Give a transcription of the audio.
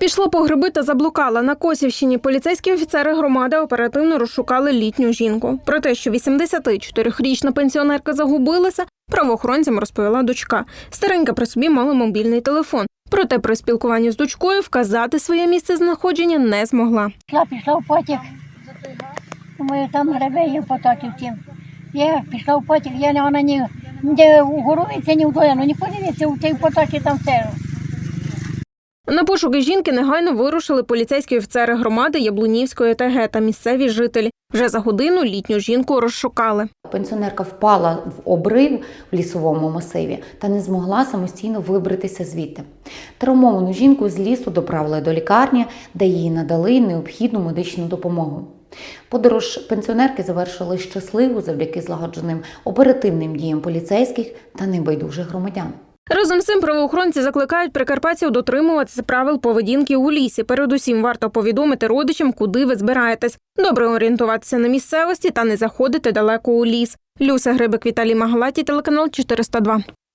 Пішла по гриби та заблукала. На Косівщині поліцейські офіцери громади оперативно розшукали літню жінку. Про те, що 84-річна пенсіонерка загубилася, правоохоронцям розповіла дочка. Старенька при собі мала мобільний телефон. Проте при спілкуванні з дочкою вказати своє місце знаходження не змогла. Пішла, пішла в потяг. Думаю, там гребе є в потокі втім. Я пішла в потяг, я не вона ні, у горовиці, ні в дояну, ні подивіться, у тій потокі там все. На пошуки жінки негайно вирушили поліцейські офіцери громади Яблунівської ТГ та місцеві жителі. Вже за годину літню жінку розшукали. Пенсіонерка впала в обрив в лісовому масиві та не змогла самостійно вибратися звідти. Травмовану жінку з лісу доправили до лікарні, де їй надали необхідну медичну допомогу. Подорож пенсіонерки завершили щасливо завдяки злагодженим оперативним діям поліцейських та небайдужих громадян. Разом з цим правоохоронці закликають прикарпатців дотримуватися правил поведінки у лісі. Передусім варто повідомити родичам, куди ви збираєтесь. Добре орієнтуватися на місцевості та не заходити далеко у ліс. Люся Грибик Віталій Магалаті, телеканал 402.